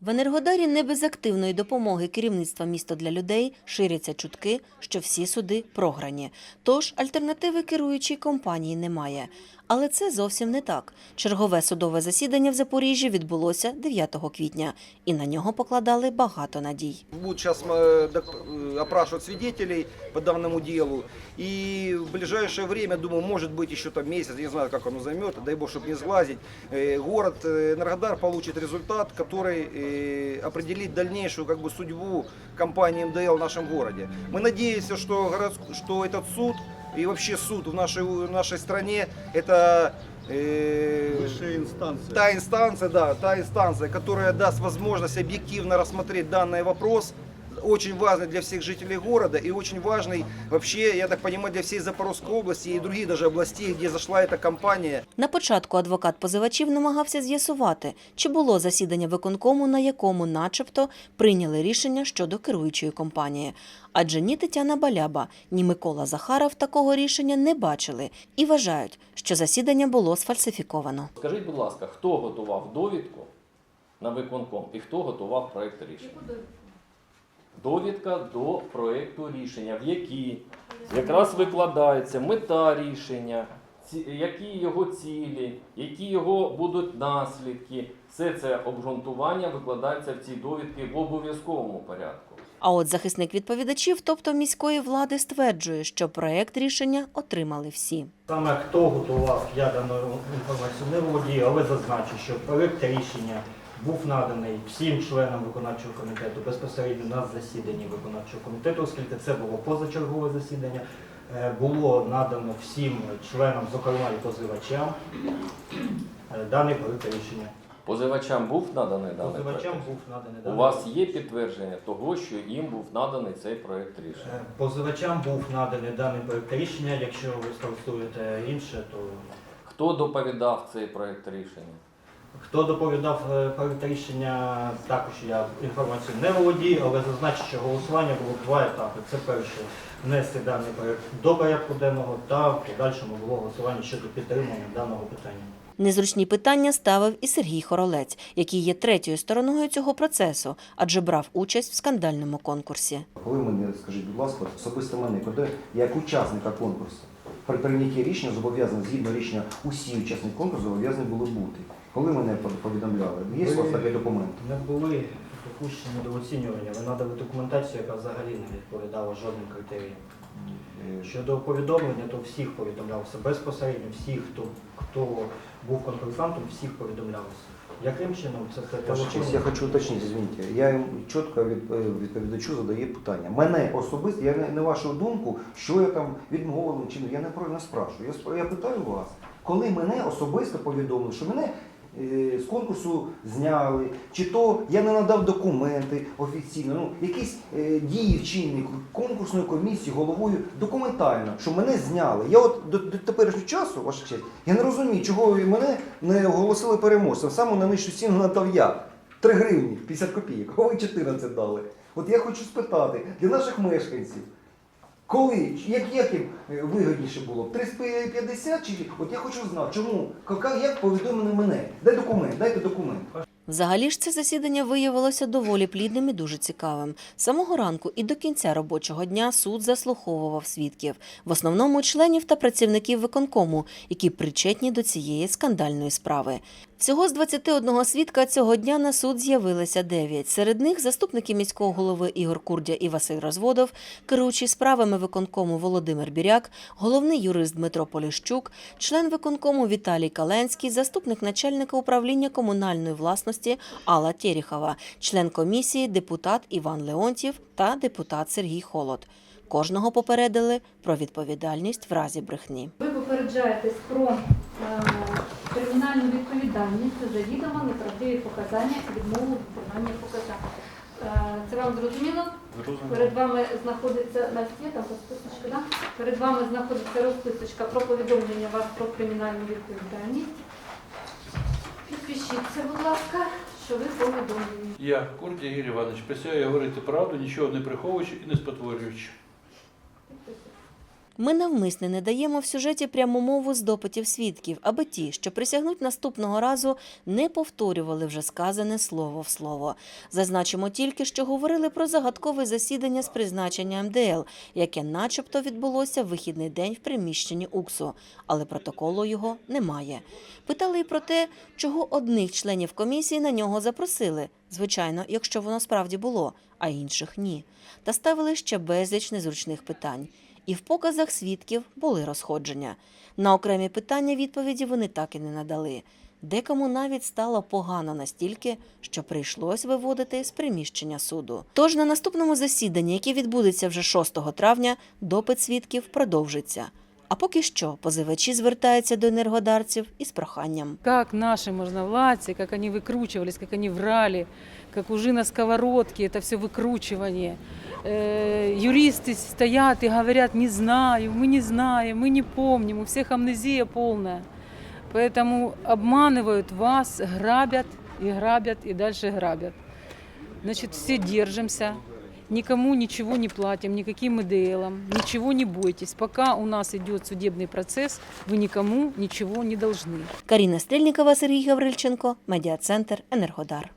В Енергодарі не без активної допомоги керівництва міста для людей ширяться чутки, що всі суди програні. Тож альтернативи керуючій компанії немає. Але це зовсім не так. Чергове судове засідання в Запоріжжі відбулося 9 квітня, і на нього покладали багато надій. Будут сейчас э, док- э, опрашивать свидетелей по данному делу. И в ближайшее время, думаю, может быть еще там месяц, я не знаю, как оно займет, дай бог, чтобы не сглазить, э, город э, Энергодар получит результат, который э, определит дальнейшую как бы, судьбу компании МДЛ в нашем городе. Мы надеемся, что, городск- что этот суд и вообще суд в нашей, в нашей стране это э, Высшая инстанция. та инстанция, да, та инстанция, которая даст возможность объективно рассмотреть данный вопрос, очень важный для всех жителей города и очень важный вообще, я так понимаю, для всей Запорожской области и других даже областей, где зашла эта компания. На початку адвокат позивачів намагався з'ясувати, чи було засідання виконкому, на якому, начебто, прийняли рішення щодо керуючої компанії. Адже ні Тетяна Баляба, ні Микола Захаров такого рішення не бачили і вважають, що засідання було сфальсифіковано. Скажіть, будь ласка, хто готував довідку на виконком і хто готував проєкт рішення? Довідка до проєкту рішення, в якій якраз викладається мета рішення, ці- які його цілі, які його будуть наслідки. Все це обґрунтування викладається в цій довідці в обов'язковому порядку. А от захисник відповідачів, тобто міської влади, стверджує, що проект рішення отримали всі. Саме хто готував, я дану інформацію не володію, але зазначу, що проект рішення був наданий всім членам виконавчого комітету безпосередньо на засіданні виконавчого комітету, оскільки це було позачергове засідання. Е, Було надано всім членам, зокрема і позивачам, е, даний проект рішення. Позивачам був наданий даний Позивачам проєкт? був наданий У вас є підтвердження того, що їм був наданий цей проєкт рішення? Е, Позивачам був наданий даний проект рішення. Якщо ви спростуєте інше, то Хто доповідав цей проєкт рішення? Хто доповідав е, рішення, також я інформацію не володію, але зазначу, що голосування було два етапи. Це перше внести даний проект до порядку денного та в подальшому було голосування щодо підтримання даного питання. Незручні питання ставив і Сергій Хоролець, який є третьою стороною цього процесу, адже брав участь в скандальному конкурсі. Коли мене, скажіть, будь ласка, особисто мене, коли я як учасника конкурсу при прийнятті рішення зобов'язаний, згідно рішення, усі учасники конкурсу зобов'язані були бути. Коли мене повідомляли, є у вас такий документ? Не були допущені до оцінювання. Ви надали документацію, яка взагалі не відповідала жодним критеріям. Е, Щодо повідомлення, то всіх повідомлялося безпосередньо, всіх, хто, хто був конкурсантом, всіх повідомлялося. Яким чином це честь, я хочу уточнити, извините. Я чітко е, відповідачу задаю питання. Мене особисто, я не, вашу думку, що я там відмовив, чи не- я не про не спрашую. Я, я питаю вас, коли мене особисто повідомили, що мене з конкурсу зняли, чи то я не надав документи офіційно, ну якісь е, дії вчинені конкурсної комісії головою документально, що мене зняли. Я от до, до теперішнього часу, ваша честь, я не розумію, чого мене не оголосили переможцем. Саме на нижчу ціну надав я. 3 гривні 50 копійок, а ви 14 дали. От я хочу спитати для наших мешканців, коли, як, як їм е, вигідніше було? 350 чи от я хочу знати, чому, як повідомили мене? Дай документ, дайте документ. Взагалі ж це засідання виявилося доволі плідним і дуже цікавим. Самого ранку і до кінця робочого дня суд заслуховував свідків, в основному членів та працівників виконкому, які причетні до цієї скандальної справи. Всього з 21 свідка цього дня на суд з'явилися 9. Серед них заступники міського голови Ігор Курдя і Василь Розводов, керуючий справами виконкому Володимир Біряк, головний юрист Дмитро Поліщук, член виконкому Віталій Каленський, заступник начальника управління комунальної власності Алла Терехова, член комісії депутат Іван Леонтів та депутат Сергій Холод. Кожного попередили про відповідальність в разі брехні. Ви попереджаєтесь про е, кримінальну відповідальність за завідомо неправдиві показання і відмову в виконанні показань. Е, Це вам зрозуміло? Перед вами знаходиться Настя, там розписочка, да? Перед вами знаходиться розписочка про повідомлення вас про кримінальну відповідальність. Підпишіться, будь ласка, що ви повідомлені. Я, Курт Ігор Іванович, присягаю говорити правду, нічого не приховуючи і не спотворюючи. Ми навмисне не даємо в сюжеті пряму мову з допитів свідків, аби ті, що присягнуть наступного разу, не повторювали вже сказане слово в слово. Зазначимо тільки, що говорили про загадкове засідання з призначення МДЛ, яке начебто відбулося в вихідний день в приміщенні УКСу, але протоколу його немає. Питали й про те, чого одних членів комісії на нього запросили, звичайно, якщо воно справді було, а інших ні. Та ставили ще безліч незручних питань І в показах свідків були розходження. На окремі питання відповіді вони так і не надали. Декому навіть стало погано настільки, що прийшлось виводити з приміщення суду. Тож на наступному засіданні, яке відбудеться вже 6 травня, допит свідків продовжиться. А поки що позивачі звертаються до енергодарців із проханням. Как наши можновладцы, как они выкручивались, как они врали, как ужи на сковородке, это все выкручивание. Э, юристы стоят и говорят, не знаю, мы не знаем, мы не помним, у всех амнезия полная. Поэтому обманывают вас, грабят и грабят и дальше грабят. Значит, все держимся, никому ничего не платим, никаким ИДЛам, ничего не бойтесь. Пока у нас идет судебный процесс, вы никому ничего не должны. Каріна Стрельникова, Сергій Гаврильченко, медіа-центр Енергодар.